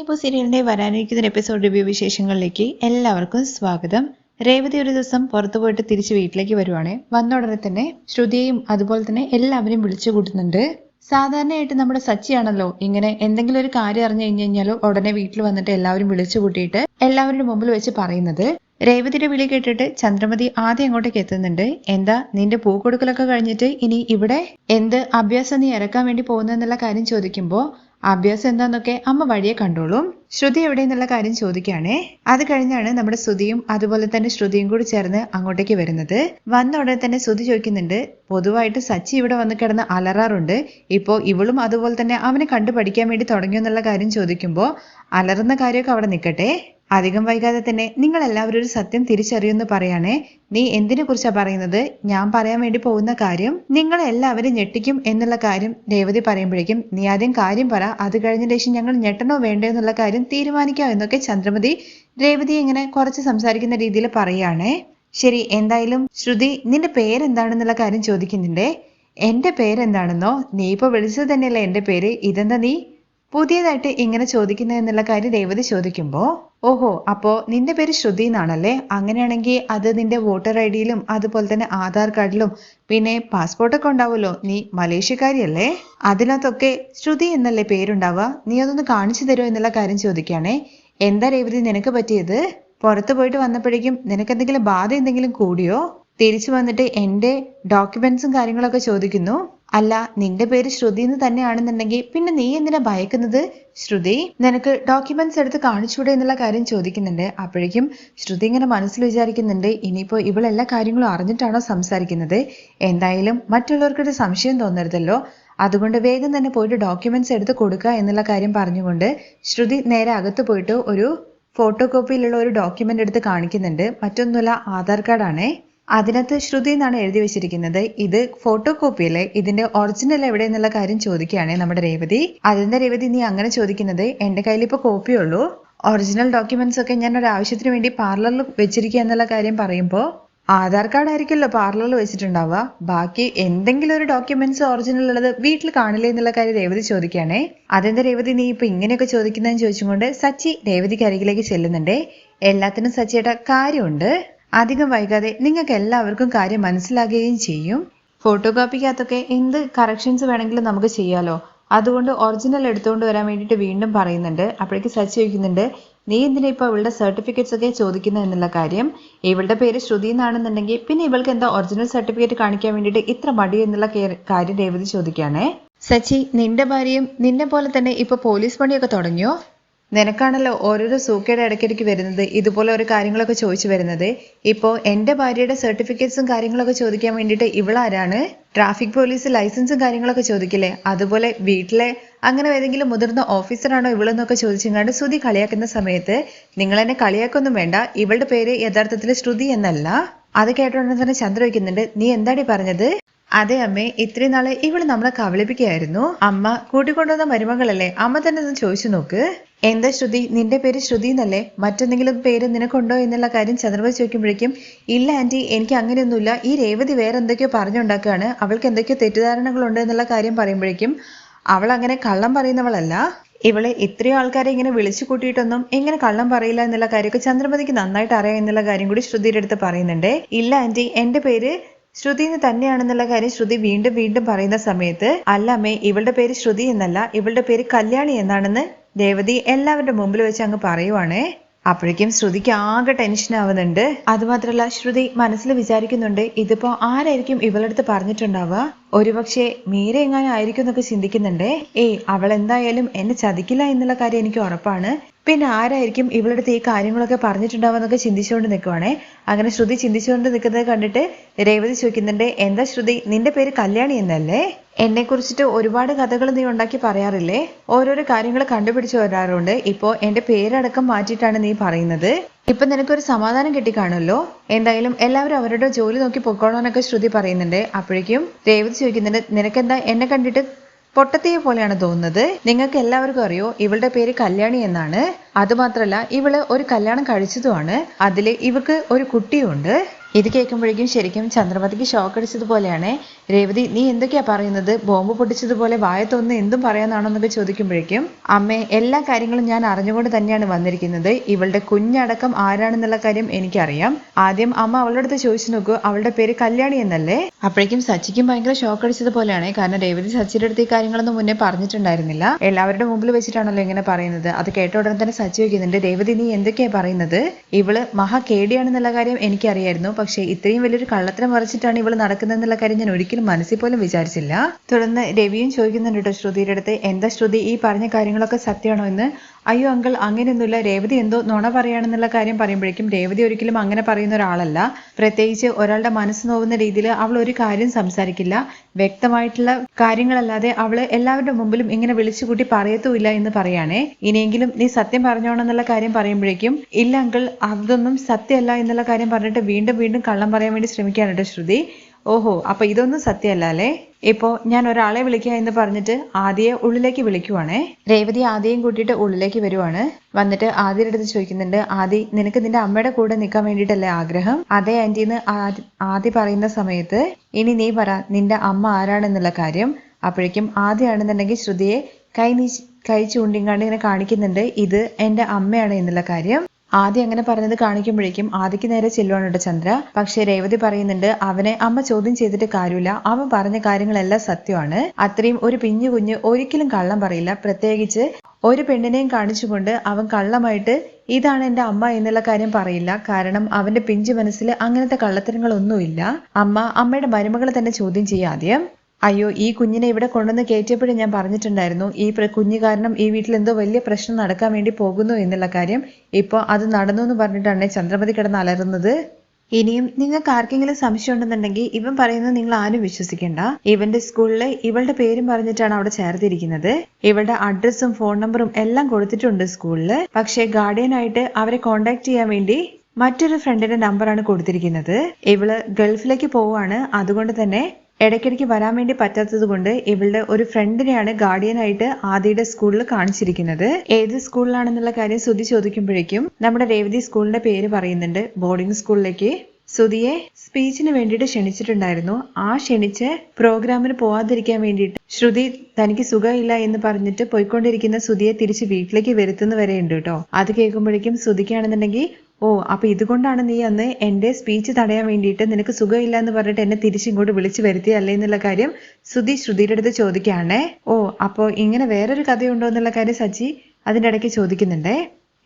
ഇപ്പോൾ സീരിയലിന്റെ വരാനിരിക്കുന്ന എപ്പിസോഡ് റിവ്യൂ വിശേഷങ്ങളിലേക്ക് എല്ലാവർക്കും സ്വാഗതം. രേവതി ഒരു ദിവസം പുറത്തു പോയിട്ട് തിരിച്ച് വീട്ടിലേക്ക് വരുവാണ്. വന്ന ഉടനെ തന്നെ ശ്രുതിയെയും അതുപോലെ തന്നെ എല്ലാവരെയും വിളിച്ചു കൂട്ടുന്നുണ്ട്. സാധാരണയായിട്ട് നമ്മുടെ സച്ചിയാണല്ലോ ഇങ്ങനെ എന്തെങ്കിലും ഒരു കാര്യം അറിഞ്ഞു കഴിഞ്ഞു കഴിഞ്ഞാലോ ഉടനെ വീട്ടിൽ വന്നിട്ട് എല്ലാവരും വിളിച്ചു കൂട്ടിയിട്ട് എല്ലാവരുടെ മുമ്പിൽ വെച്ച് പറയുന്നത്. രേവതിയുടെ വിളി കേട്ടിട്ട് ചന്ദ്രമതി ആദ്യം അങ്ങോട്ടേക്ക് എത്തുന്നുണ്ട്. എന്താ നിന്റെ പൂ കൊടുക്കലൊക്കെ കഴിഞ്ഞിട്ട് ഇനി ഇവിടെ? എന്ത് അഭ്യാസം നീ ഇറക്കാൻ വേണ്ടി പോകുന്നെന്നുള്ള കാര്യം ചോദിക്കുമ്പോൾ അഭ്യാസം എന്താന്നൊക്കെ അമ്മ വഴിയെ കണ്ടോളും. ശ്രുതി എവിടെ എന്നുള്ള കാര്യം ചോദിക്കുകയാണേ. അത് കഴിഞ്ഞാണ് നമ്മുടെ ശ്രുതിയും അതുപോലെ തന്നെ ശ്രുതിയും കൂടി ചേർന്ന് അങ്ങോട്ടേക്ക് വരുന്നത്. വന്ന ഉടനെ തന്നെ ശ്രുതി ചോദിക്കുന്നുണ്ട് പൊതുവായിട്ട് സച്ചി ഇവിടെ വന്ന് കിടന്ന് അലറാറുണ്ട്. ഇപ്പോൾ ഇവളും അതുപോലെ തന്നെ അവനെ കണ്ടു പഠിക്കാൻ വേണ്ടി തുടങ്ങിയെന്നുള്ള കാര്യം ചോദിക്കുമ്പോൾ അലറുന്ന കാര്യമൊക്കെ അവിടെ നിൽക്കട്ടെ അധികം വൈകാതെ തന്നെ നിങ്ങൾ എല്ലാവരും ഒരു സത്യം തിരിച്ചറിയുമെന്ന് പറയാണേ. നീ എന്തിനെ കുറിച്ചാ പറയുന്നത്? ഞാൻ പറയാൻ വേണ്ടി പോകുന്ന കാര്യം നിങ്ങൾ എല്ലാവരും ഞെട്ടിക്കും എന്നുള്ള കാര്യം രേവതി പറയുമ്പോഴേക്കും നീ ആദ്യം കാര്യം പറ. അത് കഴിഞ്ഞ ശേഷം ഞങ്ങൾ ഞെട്ടണോ വേണ്ടോ എന്നുള്ള കാര്യം തീരുമാനിക്കാം എന്നൊക്കെ ചന്ദ്രമതി രേവതി ഇങ്ങനെ കുറച്ച് സംസാരിക്കുന്ന രീതിയിൽ പറയുകയാണേ ശരി എന്തായാലും ശ്രുതി നിന്റെ പേരെന്താണെന്നുള്ള കാര്യം ചോദിക്കുന്നുണ്ടേ. എന്റെ പേരെന്താണെന്നോ? നീ ഇപ്പൊ വിളിച്ചത് തന്നെയല്ലേ എന്റെ പേര്? ഇതെന്താ നീ? പുതിയതായിട്ട് ഇങ്ങനെ ചോദിക്കുന്നത് എന്നുള്ള കാര്യം രേവതി ചോദിക്കുമ്പോൾ ഓഹോ അപ്പോ നിന്റെ പേര് ശ്രുതി എന്നാണല്ലേ? അങ്ങനെയാണെങ്കിൽ അത് നിന്റെ വോട്ടർ ഐ ഡിയിലും അതുപോലെ തന്നെ ആധാർ കാർഡിലും പിന്നെ പാസ്പോർട്ടൊക്കെ ഉണ്ടാവുമല്ലോ. നീ മലേഷ്യക്കാരിയല്ലേ? അതിനകത്തൊക്കെ ശ്രുതി എന്നല്ലേ പേരുണ്ടാവുക? നീ അതൊന്ന് കാണിച്ചു തരുമോ എന്നുള്ള കാര്യം ചോദിക്കുകയാണേ. എന്താ രേവതി നിനക്ക് പറ്റിയത്? പുറത്തു പോയിട്ട് വന്നപ്പോഴേക്കും നിനക്ക് എന്തെങ്കിലും ബാധ എന്തെങ്കിലും കൂടിയോ? തിരിച്ചു വന്നിട്ട് എന്റെ ഡോക്യുമെന്റ്സും കാര്യങ്ങളൊക്കെ ചോദിക്കുന്നു. അല്ല നിന്റെ പേര് ശ്രുതി എന്ന് തന്നെയാണെന്നുണ്ടെങ്കിൽ പിന്നെ നീ എന്തിനാ ഭയക്കുന്നത്? ശ്രുതി നിനക്ക് ഡോക്യുമെന്റ്സ് എടുത്ത് കാണിച്ചൂടെ എന്നുള്ള കാര്യം ചോദിക്കുന്നുണ്ട്. അപ്പോഴേക്കും ശ്രുതി ഇങ്ങനെ മനസ്സിൽ വിചാരിക്കുന്നുണ്ട് ഇനിയിപ്പോ ഇവൾ എല്ലാ കാര്യങ്ങളും അറിഞ്ഞിട്ടാണോ സംസാരിക്കുന്നത്? എന്തായാലും മറ്റുള്ളവർക്കൊരു സംശയം തോന്നരുതല്ലോ. അതുകൊണ്ട് വേഗം തന്നെ പോയിട്ട് ഡോക്യുമെന്റ്സ് എടുത്ത് കൊടുക്കുക എന്നുള്ള കാര്യം പറഞ്ഞുകൊണ്ട് ശ്രുതി നേരെ അകത്ത് പോയിട്ട് ഒരു ഫോട്ടോ കോപ്പിയിലുള്ള ഒരു ഡോക്യുമെന്റ് എടുത്ത് കാണിക്കുന്നുണ്ട്. മറ്റൊന്നുമല്ല ആധാർ കാർഡാണേ അതിനകത്ത് ശ്രുതി എന്നാണ് എഴുതി വെച്ചിരിക്കുന്നത്. ഇത് ഫോട്ടോ കോപ്പി അല്ലേ ഇതിന്റെ ഒറിജിനൽ എവിടെ എന്നുള്ള കാര്യം ചോദിക്കുകയാണ് നമ്മുടെ രേവതി. അതിന്റെ രേവതി നീ അങ്ങനെ ചോദിക്കുന്നത്? എന്റെ കയ്യിൽ ഇപ്പൊ കോപ്പിയുള്ളൂ ഒറിജിനൽ ഡോക്യുമെന്റ്സ് ഒക്കെ ഞാൻ ഒരു ആവശ്യത്തിന് വേണ്ടി പാർലറിൽ വെച്ചിരിക്കുക എന്നുള്ള കാര്യം പറയുമ്പോൾ ആധാർ കാർഡ് ആയിരിക്കുമല്ലോ പാർലറിൽ വെച്ചിട്ടുണ്ടാവുക. ബാക്കി എന്തെങ്കിലും ഒരു ഡോക്യുമെന്റ്സ് ഒറിജിനൽ ഉള്ളത് വീട്ടിൽ കാണില്ലേ എന്നുള്ള കാര്യം രേവതി ചോദിക്കുകയാണേ. അതെന്താ രേവതി നീ ഇപ്പൊ ഇങ്ങനെയൊക്കെ ചോദിക്കുന്നതെന്ന് ചോദിച്ചുകൊണ്ട് സച്ചി രേവതിക്ക് അരികിലേക്ക് ചെല്ലുന്നുണ്ടേ. എല്ലാത്തിനും സച്ചിയുടെ കാര്യമുണ്ട്. അധികം വൈകാതെ നിങ്ങൾക്ക് എല്ലാവർക്കും കാര്യം മനസ്സിലാകുകയും ചെയ്യും. ഫോട്ടോ കോപ്പിക്കകത്തൊക്കെ എന്ത് കറക്ഷൻസ് വേണമെങ്കിലും നമുക്ക് ചെയ്യാലോ. അതുകൊണ്ട് ഒറിജിനൽ എടുത്തുകൊണ്ട് വരാൻ വേണ്ടിയിട്ട് വീണ്ടും പറയുന്നുണ്ട്. അപ്പോഴേക്ക് സച്ചി ചോദിക്കുന്നുണ്ട് നീ എന്തിനാ ഇപ്പോൾ ഇവളുടെ സർട്ടിഫിക്കറ്റ്സ് ഒക്കെ ചോദിക്കുന്നത് എന്നുള്ള കാര്യം? ഇവളുടെ പേര് ശ്രുതി എന്നാണെന്നുണ്ടെങ്കിൽ പിന്നെ ഇവൾക്ക് എന്താ ഒറിജിനൽ സർട്ടിഫിക്കറ്റ് കാണിക്കാൻ വേണ്ടിയിട്ട് ഇത്ര മടി എന്നുള്ള കാര്യം രേവതി ചോദിക്കുകയാണേ. സച്ചി നിന്റെ ഭാര്യയും നിന്നെ പോലെ തന്നെ ഇപ്പൊ പോലീസ് പണിയൊക്കെ തുടങ്ങിയോ? നിനക്കാണല്ലോ ഓരോരോ സൂക്കേട് ഇടയ്ക്കിടയ്ക്ക് വരുന്നത് ഇതുപോലെ ഓരോ കാര്യങ്ങളൊക്കെ ചോദിച്ചു വരുന്നത്. ഇപ്പോൾ എന്റെ ഭാര്യയുടെ സർട്ടിഫിക്കറ്റ്സും കാര്യങ്ങളൊക്കെ ചോദിക്കാൻ വേണ്ടിയിട്ട് ഇവളാരാണ്? ട്രാഫിക് പോലീസ് ലൈസൻസും കാര്യങ്ങളൊക്കെ ചോദിക്കില്ലേ? അതുപോലെ വീട്ടിലെ അങ്ങനെ ഏതെങ്കിലും മുതിർന്ന ഓഫീസറാണോ ഇവളെന്നൊക്കെ ചോദിച്ചെങ്ങാണ്ട് ശ്രുതി കളിയാക്കുന്ന സമയത്ത് നിങ്ങൾ എന്നെ കളിയാക്കൊന്നും വേണ്ട ഇവളുടെ പേര് യഥാർത്ഥത്തിൽ ശ്രുതി എന്നല്ല. അത് കേട്ടോണ്ട് തന്നെ ചന്ദ്ര വയ്ക്കുന്നുണ്ട് നീ എന്താടി പറഞ്ഞത്? അതെ അമ്മേ ഇത്രയും നാളെ ഇവൾ നമ്മളെ കബളിപ്പിക്കുകയായിരുന്നു. അമ്മ കൂട്ടിക്കൊണ്ടുവന്ന മരുമകളല്ലേ? അമ്മ തന്നെ ഒന്ന് ചോദിച്ചു നോക്ക്. എന്താ ശ്രുതി? നിന്റെ പേര് ശ്രുതി എന്നല്ലേ? മറ്റെന്തെങ്കിലും പേര് നിനക്കുണ്ടോ എന്നുള്ള കാര്യം ചന്ദ്രബാബു ചോദിക്കുമ്പോഴേക്കും ഇല്ല ആന്റി എനിക്ക് അങ്ങനെയൊന്നുമില്ല. ഈ രേവതി വേറെ എന്തൊക്കെയോ പറഞ്ഞുണ്ടാക്കുകയാണ്. അവൾക്ക് എന്തൊക്കെയോ തെറ്റിദ്ധാരണകളുണ്ട് എന്നുള്ള കാര്യം പറയുമ്പോഴേക്കും അവൾ അങ്ങനെ കള്ളം പറയുന്നവളല്ല. ഇവളെ ഇത്രയും ആൾക്കാരെ ഇങ്ങനെ വിളിച്ചു കൂട്ടിയിട്ടൊന്നും എങ്ങനെ കള്ളം പറയില്ല എന്നുള്ള കാര്യമൊക്കെ ചന്ദ്രമതിക്ക് നന്നായിട്ട് അറിയാം എന്നുള്ള കാര്യം കൂടി ശ്രുതിയുടെ അടുത്ത് പറയുന്നുണ്ട്. ഇല്ല ആന്റി എന്റെ പേര് ശ്രുതി എന്ന് തന്നെയാണെന്നുള്ള കാര്യം ശ്രുതി വീണ്ടും വീണ്ടും പറയുന്ന സമയത്ത് അല്ലമ്മേ ഇവളുടെ പേര് ശ്രുതി എന്നല്ല ഇവളുടെ പേര് കല്യാണി എന്നാണെന്ന് ദേവതി എല്ലാവരുടെ മുമ്പിൽ വെച്ച് അങ്ങ് പറയുവാണേ. അപ്പോഴേക്കും ശ്രുതിക്ക് ആകെ ടെൻഷൻ ആവുന്നുണ്ട്. അതുമാത്രല്ല ശ്രുതി മനസ്സിൽ വിചാരിക്കുന്നുണ്ട് ഇതിപ്പോ ആരായിരിക്കും ഇവളടുത്ത് പറഞ്ഞിട്ടുണ്ടാവുക? ഒരുപക്ഷെ മീര എങ്ങാനും ആയിരിക്കും എന്നൊക്കെ ചിന്തിക്കുന്നുണ്ടേ. ഏയ് അവൾ എന്തായാലും എന്നെ ചതിക്കില്ല എന്നുള്ള കാര്യം എനിക്ക് ഉറപ്പാണ്. പിന്നെ ആരായിരിക്കും ഇവളടുത്ത് ഈ കാര്യങ്ങളൊക്കെ പറഞ്ഞിട്ടുണ്ടാവുന്നൊക്കെ ചിന്തിച്ചുകൊണ്ട് നിൽക്കുവാണേ. അങ്ങനെ ശ്രുതി ചിന്തിച്ചുകൊണ്ട് നിൽക്കുന്നത് കണ്ടിട്ട് രേവതി ചോദിക്കുന്നുണ്ട് എന്താ ശ്രുതി നിന്റെ പേര് കല്യാണി എന്നല്ലേ? എന്നെ കുറിച്ചിട്ട് ഒരുപാട് കഥകൾ നീ ഉണ്ടാക്കി പറയാറില്ലേ? ഓരോരോ കാര്യങ്ങൾ കണ്ടുപിടിച്ച് വരാറുണ്ട്. ഇപ്പോ എന്റെ പേരടക്കം മാറ്റിയിട്ടാണ് നീ പറയുന്നത്. ഇപ്പൊ നിനക്കൊരു സമാധാനം കിട്ടിക്കാണല്ലോ എന്തായാലും എല്ലാവരും അവരുടെ ജോലി നോക്കി പൊക്കോളാനൊക്കെ ശ്രുതി പറയുന്നുണ്ട്. അപ്പോഴേക്കും രേവതി ചോദിക്കുന്നുണ്ട് നിനക്കെന്താ എന്നെ കണ്ടിട്ട് പൊട്ടത്തിയെ പോലെയാണ് തോന്നുന്നത്? നിങ്ങൾക്ക് എല്ലാവർക്കും അറിയോ ഇവളുടെ പേര് കല്യാണി എന്നാണ്. അതുമാത്രല്ല ഇവൾ ഒരു കല്യാണം കഴിച്ചതുമാണ്. അതിൽ ഇവക്ക് ഒരു കുട്ടിയുണ്ട്. ഇത് കേൾക്കുമ്പോഴേക്കും ശരിക്കും ചന്ദ്രമതിക്ക് ഷോക്ക് അടിച്ചതുപോലെയാണ്. രേവതി നീ എന്തൊക്കെയാ പറയുന്നത്? ബോംബ് പൊട്ടിച്ചതുപോലെ വായത്തൊന്ന് എന്തും പറയാനാണോ എന്നൊക്കെ ചോദിക്കുമ്പോഴേക്കും അമ്മേ എല്ലാ കാര്യങ്ങളും ഞാൻ അറിഞ്ഞുകൊണ്ട് തന്നെയാണ് വന്നിരിക്കുന്നത്. ഇവളുടെ കുഞ്ഞടക്കം ആരാണെന്നുള്ള കാര്യം എനിക്കറിയാം. ആദ്യം അമ്മ അവളുടെ അടുത്ത് ചോദിച്ചു നോക്കൂ അവളുടെ പേര് കല്യാണി എന്നല്ലേ? അപ്പോഴേക്കും സച്ചിക്കും ഭയങ്കര ഷോക്ക് അടിച്ചതുപോലെയാണ്. കാരണം രേവതി സച്ചിയുടെ അടുത്ത് ഈ കാര്യങ്ങളൊന്നും മുന്നേ പറഞ്ഞിട്ടുണ്ടായിരുന്നില്ല. എല്ലാവരുടെ മുമ്പിൽ വെച്ചിട്ടാണല്ലോ ഇങ്ങനെ പറയുന്നത്. അത് കേട്ട ഉടനെ തന്നെ സച്ചി വയ്ക്കുന്നുണ്ട് രേവതി നീ എന്തൊക്കെയാ പറയുന്നത്? ഇവൾ മഹാ കേടിയാണെന്നുള്ള കാര്യം എനിക്കറിയായിരുന്നു. പക്ഷേ ഇത്രയും വലിയൊരു കള്ളത്തരം മറിച്ചിട്ടാണ് ഇവൾ നടക്കുന്നതെന്നുള്ള കാര്യം ഞാൻ ഒരിക്കലും മനസ്സിൽ പോലും വിചാരിച്ചില്ല. തുടർന്ന് രവിയും ചോദിക്കുന്നുണ്ട് കേട്ടോ ശ്രുതിയുടെ അടുത്ത് എന്താ ശ്രുതി ഈ പറഞ്ഞ കാര്യങ്ങളൊക്കെ സത്യമാണോ എന്ന്? അയ്യോ അങ്കിൾ അങ്ങനെയൊന്നുമില്ല. രേവതി എന്തോ നുണ പറയുകയാണെന്നുള്ള കാര്യം പറയുമ്പോഴേക്കും രേവതി ഒരിക്കലും അങ്ങനെ പറയുന്ന ഒരാളല്ല. പ്രത്യേകിച്ച് ഒരാളുടെ മനസ്സ് നോവുന്ന രീതിയിൽ അവൾ ഒരു കാര്യം സംസാരിക്കില്ല. വ്യക്തമായിട്ടുള്ള കാര്യങ്ങളല്ലാതെ അവൾ എല്ലാവരുടെ മുമ്പിലും ഇങ്ങനെ വിളിച്ചുകൂട്ടി പറയത്തുമില്ല എന്ന് പറയാണേ. ഇനിയെങ്കിലും നീ സത്യം പറഞ്ഞോണെന്നുള്ള കാര്യം പറയുമ്പോഴേക്കും ഇല്ല അങ്കിൾ അതൊന്നും സത്യമല്ല എന്നുള്ള കാര്യം പറഞ്ഞിട്ട് വീണ്ടും വീണ്ടും കള്ളം പറയാൻ വേണ്ടി ശ്രമിക്കാനുണ്ട് ശ്രുതി. ഓഹോ അപ്പൊ ഇതൊന്നും സത്യമല്ല അല്ലേ? ഇപ്പോ ഞാൻ ഒരാളെ വിളിക്കുക എന്ന് പറഞ്ഞിട്ട് ആദ്യയെ ഉള്ളിലേക്ക് വിളിക്കുവാണേ. രേവതി ആദ്യം കൂട്ടിയിട്ട് ഉള്ളിലേക്ക് വരുവാണ്. വന്നിട്ട് ആദ്യയുടെ അടുത്ത് ചോദിക്കുന്നുണ്ട് ആദി നിനക്ക് നിന്റെ അമ്മയുടെ കൂടെ നിൽക്കാൻ വേണ്ടിയിട്ടല്ലേ ആഗ്രഹം? അതേ ആന്റിന്ന് ആദ്യ പറയുന്ന സമയത്ത് ഇനി നീ പറ നിന്റെ അമ്മ ആരാണെന്നുള്ള കാര്യം. അപ്പോഴേക്കും ആദ്യമാണെന്നുണ്ടെങ്കിൽ ശ്രുതിയെ കൈ നീ കൈ ചൂണ്ടിങ്ങാണ്ട് ഇങ്ങനെ കാണിക്കുന്നുണ്ട് ഇത് എന്റെ അമ്മയാണ് എന്നുള്ള കാര്യം. ആദ്യം അങ്ങനെ പറഞ്ഞത് കാണിക്കുമ്പോഴേക്കും ആദ്യക്ക് നേരെ ചെല്ലുവാണ് കേട്ടോ ചന്ദ്ര. പക്ഷെ രേവതി പറയുന്നുണ്ട് അവനെ അമ്മ ചോദ്യം ചെയ്തിട്ട് കാര്യമില്ല. അവൻ പറഞ്ഞ കാര്യങ്ങളെല്ലാം സത്യമാണ്. അത്രയും ഒരു പിഞ്ഞു കുഞ്ഞ് ഒരിക്കലും കള്ളം പറയില്ല. പ്രത്യേകിച്ച് ഒരു പെണ്ണിനെയും കാണിച്ചുകൊണ്ട് അവൻ കള്ളമായിട്ട് ഇതാണ് എന്റെ അമ്മ എന്നുള്ള കാര്യം പറയില്ല. കാരണം അവന്റെ പിഞ്ചു മനസ്സിൽ അങ്ങനത്തെ കള്ളത്തരങ്ങളൊന്നുമില്ല. അമ്മ അമ്മയുടെ മരുമകളെ തന്നെ ചോദ്യം ചെയ്യുക ആദ്യം. അയ്യോ ഈ കുഞ്ഞിനെ ഇവിടെ കൊണ്ടുവന്ന് കയറ്റിയപ്പോഴും ഞാൻ പറഞ്ഞിട്ടുണ്ടായിരുന്നു. ഈ കുഞ്ഞു കാരണം ഈ വീട്ടിൽ എന്തോ വലിയ പ്രശ്നം നടക്കാൻ വേണ്ടി പോകുന്നു എന്നുള്ള കാര്യം. ഇപ്പോൾ അത് നടന്നു എന്ന് പറഞ്ഞിട്ടാണ് ചന്ദ്രമതി കിടന്ന് അലറുന്നത്. ഇനിയും നിങ്ങൾക്ക് ആർക്കെങ്കിലും സംശയം ഉണ്ടെന്നുണ്ടെങ്കിൽ ഇവൻ പറയുന്നത് നിങ്ങൾ ആരും വിശ്വസിക്കേണ്ട. ഇവന്റെ സ്കൂളിലെ ഇവളുടെ പേരും പറഞ്ഞിട്ടാണ് അവിടെ ചേർത്തിരിക്കുന്നത്. ഇവളുടെ അഡ്രസ്സും ഫോൺ നമ്പറും എല്ലാം കൊടുത്തിട്ടുണ്ട് സ്കൂളിൽ പക്ഷേ ഗാർഡിയനായിട്ട് അവരെ കോണ്ടാക്ട് ചെയ്യാൻ വേണ്ടി മറ്റൊരു ഫ്രണ്ടിന്റെ നമ്പറാണ് കൊടുത്തിരിക്കുന്നത്. ഇവൾ ഗൾഫിലേക്ക് പോവാണ് അതുകൊണ്ട് തന്നെ ഇടയ്ക്കിടയ്ക്ക് വരാൻ വേണ്ടി പറ്റാത്തത് കൊണ്ട് ഇവളുടെ ഒരു ഫ്രണ്ടിനെയാണ് ഗാർഡിയനായിട്ട് ആദിയുടെ സ്കൂളിൽ കാണിച്ചിരിക്കുന്നത്. ഏത് സ്കൂളിലാണെന്നുള്ള കാര്യം സുതി ചോദിക്കുമ്പോഴേക്കും നമ്മുടെ രേവതി സ്കൂളിന്റെ പേര് പറയുന്നുണ്ട് ബോർഡിംഗ് സ്കൂളിലേക്ക്. സുതിയെ സ്പീച്ചിന് വേണ്ടിയിട്ട് ക്ഷണിച്ചിട്ടുണ്ടായിരുന്നു. ആ ക്ഷണിച്ച് പ്രോഗ്രാമിന് പോവാതിരിക്കാൻ വേണ്ടിയിട്ട് ശ്രുതി തനിക്ക് സുഖമില്ല എന്ന് പറഞ്ഞിട്ട് പോയിക്കൊണ്ടിരിക്കുന്ന സുതിയെ തിരിച്ച് വീട്ടിലേക്ക് വരുത്തുന്ന വരെ ഉണ്ട് കേട്ടോ. അത് കേൾക്കുമ്പോഴേക്കും ശ്രുതിക്കാണെന്നുണ്ടെങ്കിൽ ഓ അപ്പൊ ഇതുകൊണ്ടാണ് നീ അന്ന് എന്റെ സ്പീച്ച് തടയാൻ വേണ്ടിയിട്ട് നിനക്ക് സുഖമില്ല എന്ന് പറഞ്ഞിട്ട് എന്നെ തിരിച്ചിങ്ങോട്ട് വിളിച്ചു വരുത്തിയല്ലേ എന്നുള്ള കാര്യം ശ്രുതി ശ്രുതിയുടെ അടുത്ത് ചോദിക്കുകയാണേ. ഓ അപ്പോ ഇങ്ങനെ വേറൊരു കഥയുണ്ടോ എന്നുള്ള കാര്യം സച്ചി അതിന്റെ ഇടയ്ക്ക് ചോദിക്കുന്നുണ്ടേ.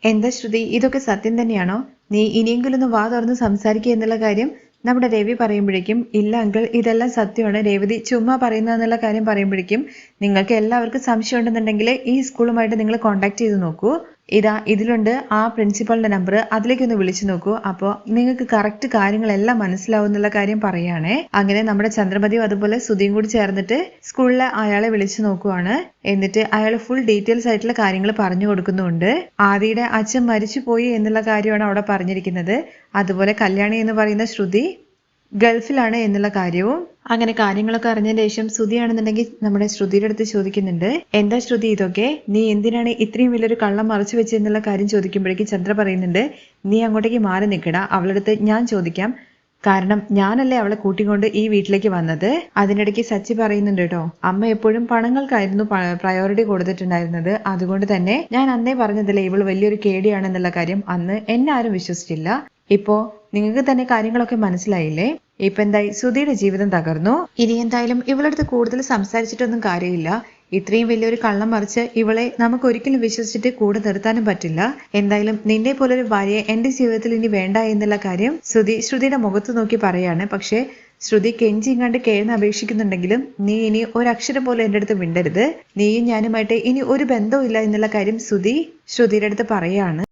എന്താ ശ്രുതി ഇതൊക്കെ സത്യം തന്നെയാണോ? നീ ഇനിയെങ്കിലും ഒന്ന് വാ തുറന്ന് സംസാരിക്കുക എന്നുള്ള കാര്യം നമ്മുടെ രവി പറയുമ്പോഴേക്കും ഇല്ല അങ്കിൾ ഇതെല്ലാം സത്യമാണ്. രേവതി ചുമ്മാ പറയുന്നതെന്നുള്ള കാര്യം പറയുമ്പോഴേക്കും നിങ്ങൾക്ക് എല്ലാവർക്കും സംശയം ഉണ്ടെന്നുണ്ടെങ്കിൽ ഈ സ്കൂളുമായിട്ട് നിങ്ങൾ കോൺടാക്ട് ചെയ്ത് നോക്കൂ. ഇതാ ഇതിലുണ്ട് ആ പ്രിൻസിപ്പളിന്റെ നമ്പർ അതിലേക്ക് ഒന്ന് വിളിച്ചു നോക്കൂ. അപ്പോൾ നിങ്ങൾക്ക് കറക്റ്റ് കാര്യങ്ങളെല്ലാം മനസ്സിലാവും എന്നുള്ള കാര്യം പറയുകയാണേ. അങ്ങനെ നമ്മുടെ ചന്ദ്രമതിയും അതുപോലെ സുധിയും കൂടി ചേർന്നിട്ട് സ്കൂളിലെ അയാളെ വിളിച്ചു നോക്കുവാണ്. എന്നിട്ട് അയാൾ ഫുൾ ഡീറ്റെയിൽസ് ആയിട്ടുള്ള കാര്യങ്ങൾ പറഞ്ഞു കൊടുക്കുന്നുണ്ട്. ആദിയുടെ അച്ഛൻ മരിച്ചുപോയി എന്നുള്ള കാര്യമാണ് അവിടെ പറഞ്ഞിരിക്കുന്നത്. അതുപോലെ കല്യാണി എന്ന് പറയുന്ന ശ്രുതി ഗൾഫിലാണ് എന്നുള്ള കാര്യവും അങ്ങനെ കാര്യങ്ങളൊക്കെ അറിഞ്ഞതിന് ശേഷം ശ്രുതിയാണെന്നുണ്ടെങ്കിൽ നമ്മുടെ ശ്രുതിയുടെ അടുത്ത് ചോദിക്കുന്നുണ്ട് എന്താ ശ്രുതി ഇതൊക്കെ? നീ എന്തിനാണ് ഇത്രയും വലിയൊരു കള്ളം മറച്ചു വെച്ചെന്നുള്ള കാര്യം ചോദിക്കുമ്പോഴേക്കും ചന്ദ്ര പറയുന്നുണ്ട് നീ അങ്ങോട്ടേക്ക് മാറി നിൽക്കട അവളുടെ അടുത്ത് ഞാൻ ചോദിക്കാം. കാരണം ഞാനല്ലേ അവളെ കൂട്ടിക്കൊണ്ട് ഈ വീട്ടിലേക്ക് വന്നത്? അതിനിടയ്ക്ക് സച്ചി പറയുന്നുണ്ട് കേട്ടോ അമ്മ എപ്പോഴും പണങ്ങൾക്കായിരുന്നു പ്രയോറിറ്റി കൊടുത്തിട്ടുണ്ടായിരുന്നത്. അതുകൊണ്ട് തന്നെ ഞാൻ അന്നേ പറഞ്ഞതല്ലേ ഇവൾ വലിയൊരു കേടിയാണെന്നുള്ള കാര്യം. അന്ന് എന്നെ ആരും വിശ്വസിച്ചില്ല. ഇപ്പോ നിങ്ങൾക്ക് തന്നെ കാര്യങ്ങളൊക്കെ മനസ്സിലായില്ലേ? ഇപ്പൊ എന്തായി? സുധിയുടെ ജീവിതം തകർന്നു. ഇനി എന്തായാലും ഇവളടുത്ത് കൂടുതൽ സംസാരിച്ചിട്ടൊന്നും കാര്യമില്ല. ഇത്രയും വലിയൊരു കള്ളം മറിച്ച് ഇവളെ നമുക്ക് ഒരിക്കലും വിശ്വസിച്ചിട്ട് കൂടെ നിർത്താനും പറ്റില്ല. എന്തായാലും നിന്നെ പോലൊരു ഭാര്യയെ എന്റെ ജീവിതത്തിൽ ഇനി വേണ്ട എന്നുള്ള കാര്യം ശ്രുതി ശ്രുതിയുടെ മുഖത്ത് നോക്കി പറയാണ്. പക്ഷേ ശ്രുതി കെഞ്ചി കണ്ട് കേഴ്ന്ന് അപേക്ഷിക്കുന്നുണ്ടെങ്കിലും നീ ഇനി ഒരക്ഷരം പോലും എന്റെ അടുത്ത് മിണ്ടരുത്. നീയും ഞാനുമായിട്ട് ഇനി ഒരു ബന്ധവും ഇല്ല എന്നുള്ള കാര്യം ശ്രുതി ശ്രുതിയുടെ അടുത്ത് പറയാണ്.